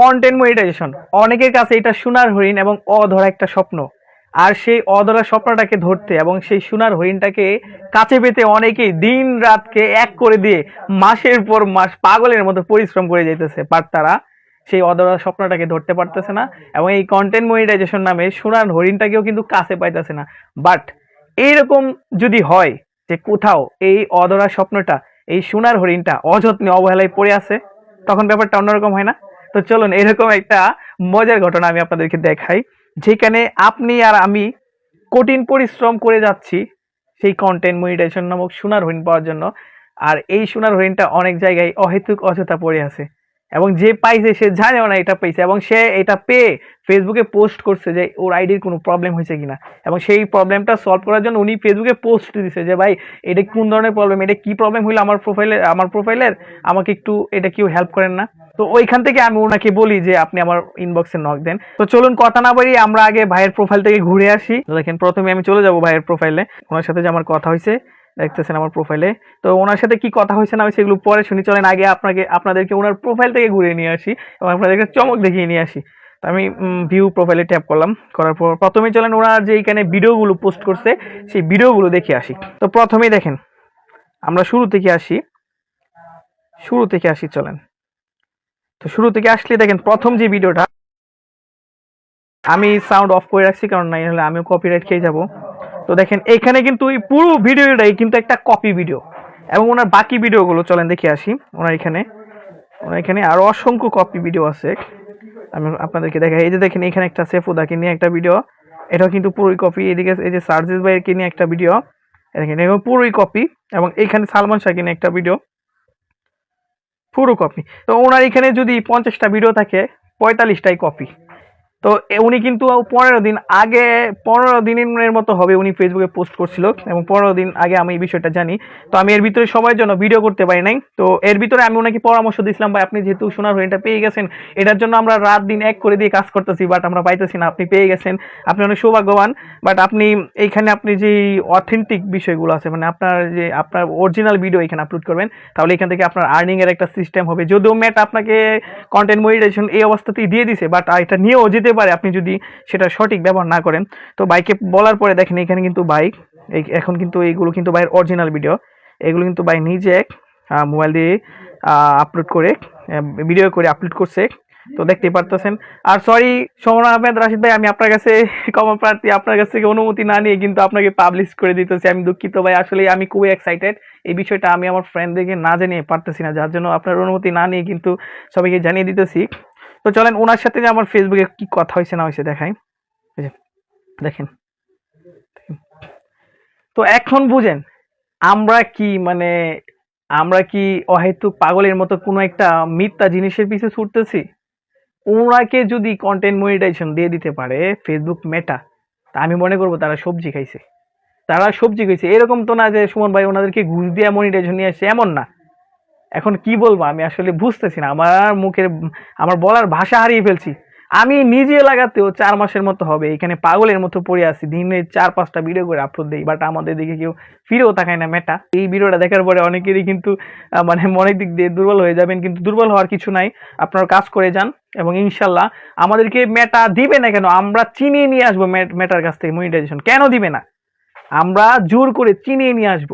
Content monetization অনেকের কাছে এটা সোনার হরিণ এবং অধরা একটা স্বপ্ন। আর সেই অধরা স্বপ্নটাকে ধরতে এবং সেই সোনার হরিণটাকে কাছে পেতে অনেকেই দিন রাতকে এক করে দিয়ে মাসের পর মাস পাগলের মতো পরিশ্রম করে যেতেছে বাট তারা সেই অধরা স্বপ্নটাকে ধরতে পারতেছে না এবং এই কন্টেন্ট মনিটাইজেশন নামে সোনার হরিণটাকেও কিন্তু কাছে পাইতেছে না। বাট এইরকম যদি হয় যে কোথাও এই অধরা স্বপ্নটা, এই সোনার হরিণটা অযত্নে অবহেলায় পড়ে আছে, তখন ব্যাপারটা অন্যরকম হয় না? তো চলুন, এরকম একটা মজার ঘটনা আমি আপনাদেরকে দেখাই, যেখানে আপনি আর আমি কঠিন পরিশ্রম করে যাচ্ছি সেই কন্টেন্ট মনিটাইজেশন নামক সোনার হরিণ পাওয়ার জন্য। আর এই সোনার হরিণটা অনেক জায়গায় অহেতুক অযথা পড়ে আছে। এবং যে পাইছে, সে জানেও না এটা পেয়েছে, এবং সে এটা পেয়ে ফেসবুকে পোস্ট করছে যে ওর আইডির কোনো প্রবলেম হয়েছে কিনা। এবং সেই প্রবলেমটা সলভ করার জন্য উনি ফেসবুকে পোস্ট দিছে যে, ভাই, এটা কোন ধরনের প্রবলেম এটা কি প্রবলেম হইল আমার প্রোফাইলে আমার প্রোফাইলের আমাকে একটু এটা কেউ হেল্প করেন না? তো ওইখান থেকে আমি ওনাকে বলি যে আপনি আমার ইনবক্সে নক দেন। তো চলুন কথা না বাড়িয়ে আমরা আগে ভাইয়ের প্রোফাইল থেকে ঘুরে আসি। দেখেন, প্রথমে আমি চলে যাব ভাইয়ের প্রোফাইলে ওনার সাথে যে আমার কথা হয়েছে, দেখতেছেন আমার প্রোফাইলে তো ওনার সাথে কি কথা হয়েছে না এগুলো পরে শুনি। চলেন, আগে আপনাকে, আপনাদেরকে ওনার প্রোফাইল থেকে ঘুরে নিয়ে আসি এবং আপনাদেরকে চমক দেখিয়ে নিয়ে আসি। তো আমি ভিউ প্রোফাইলে ট্যাপ করলাম। করার পর প্রথমে চলেন, ওনার যে এইখানে ভিডিওগুলো পোস্ট করছে, সেই ভিডিওগুলো দেখে আসি। তো প্রথমেই দেখেন, আমরা শুরু থেকে আসি। শুরু থেকে আসি, চলেন। তো শুরু থেকে আসলে দেখেন, প্রথম যে ভিডিওটা, আমি সাউন্ড অফ করে রাখছি, কারণ নাই হলে আমিও কপিরাইট খেয়ে যাব। তো দেখেন এখানে কিন্তু এই পুরো ভিডিওটাই কিন্তু একটা কপি ভিডিও এবং ওনার বাকি ভিডিওগুলো, চলেন দেখে আসি, ওনার এখানে। ওনার এখানে আরও অসংখ্য কপি ভিডিও আছে। আমি আপনাদেরকে দেখাই, এই যে দেখেন, এখানে একটা সেফুদাকে নিয়ে একটা ভিডিও এটাও কিন্তু পুরোই কপি এদিকে এই যে সার্জিস ভাইয়েরকে নিয়ে একটা ভিডিও এগুলো পুরোই কপি এবং এখানে সালমান শাহকে নিয়ে একটা ভিডিও পুরো কপি তো ওনার এখানে যদি পঞ্চাশটা ভিডিও থাকে পঁয়তাল্লিশটাই কপি তো উনি কিন্তু পনেরো দিন আগে, পনেরো দিনের মতো হবে উনি ফেসবুকে পোস্ট করছিল এবং পনেরো দিন আগে আমি এই বিষয়টা জানি। তো আমি এর ভিতরে সবার জন্য ভিডিও করতে পারি নাই। তো এর ভিতরে আমি ওনাকে পরামর্শ দিয়েছিলাম, ভাই, আপনি যেহেতু সোনার হরিণটা পেয়ে গেছেন, এটার জন্য আমরা রাত দিন এক করে দিয়ে কাজ করতেছি বাট আমরা পাইতেছি না, আপনি পেয়ে গেছেন, আপনি অনেক সৌভাগ্যবান বাট আপনি এইখানে আপনি যে অথেন্টিক বিষয়গুলো আছে মানে আপনার যে, আপনার অরিজিনাল ভিডিও এখানে আপলোড করবেন, তাহলে এখান থেকে আপনার আর্নিং এর একটা সিস্টেম হবে। যদিও ম্যাট আপনাকে কন্টেন্ট মনিটাইজেশন এই অবস্থাতেই দিয়ে দিছে বাট এটা নিয়েও যেতে পারে, আপনি যদি সেটা সঠিক ব্যবহার না করেন। তো বাইকে বলার পরে দেখেন, এখানে কিন্তু বাইক এখন কিন্তু এইগুলো কিন্তু বাইরের অরিজিনাল ভিডিও এগুলো কিন্তু বাই নিজে মোবাইল দিয়ে আপলোড করে ভিডিও করে আপলোড করছে। তো দেখতেই পারতেছেন। আর সরি সমর আহমেদ, রাশিদ ভাই, আমি আপনার কাছে ক্ষমা প্রার্থী, আপনার কাছ থেকে অনুমতি না নিয়ে কিন্তু আপনাকে পাবলিশ করে দিতেছি। আমি দুঃখিত ভাই, আসলে আমি খুবই এক্সাইটেড এই বিষয়টা আমি আমার ফ্রেন্ডদেরকে না জানিয়ে পারতেছি না, যার জন্য আপনার অনুমতি না নিয়ে কিন্তু সবাইকে জানিয়ে দিতেছি। তো চলেন ওনার সাথে আমার ফেসবুকে কি কথা হয়েছে না হয়েছে দেখাই। দেখেন। তো এখন বুঝেন, আমরা কি মানে আমরা কি অহেতুক পাগলের মতো কোনো একটা মিথ্যা জিনিসের পিছে ছুটতেছি? ওনাকে যদি কন্টেন্ট মনিটাইজেশন দিয়ে দিতে পারে ফেসবুক মেটা তা আমি মনে করব তারা সবজি খাইছে। তারা সবজি খাইছে। এরকম তো না যে সুমন ভাই ওনাদেরকে ঘুষ দিয়ে মনিটাইজেশন নিয়ে আসছে, এমন না। এখন কি বলব, আমি আসলে বুঝতেছি না। আমার মুখের, আমার বলার ভাষা হারিয়ে ফেলছি। আমি নিজে লাগাতেও চার মাসের মতো হবে। এখানে পাগলের মতো পড়ে আছি। দিনে চার, পাঁচটা ভিডিও করে আপলোড দিই বাট আমাদের দিকে কেউ ফিরেও তাকায় না মেটা এই ভিডিওটা দেখার পরে অনেকেরই কিন্তু মানে মনের দিক দিয়ে দুর্বল হয়ে যাবেন, কিন্তু দুর্বল হওয়ার কিছু নাই। আপনার কাজ করে যান এবং ইনশাল্লাহ আমাদেরকে মেটা দিবে না কেন? আমরা চিনিয়ে নিয়ে আসব মেটার কাছ থেকে মনিটাইজেশন কেন দিবে না? আমরা জোর করে চিনিয়ে নিয়ে আসব।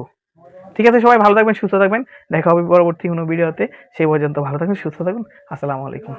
ঠিক আছে, সবাই ভালো থাকবেন, সুস্থ থাকবেন। দেখা হবে পরবর্তী কোনো ভিডিওতে। সেই পর্যন্ত ভালো থাকবেন, সুস্থ থাকুন আসসালামু আলাইকুম।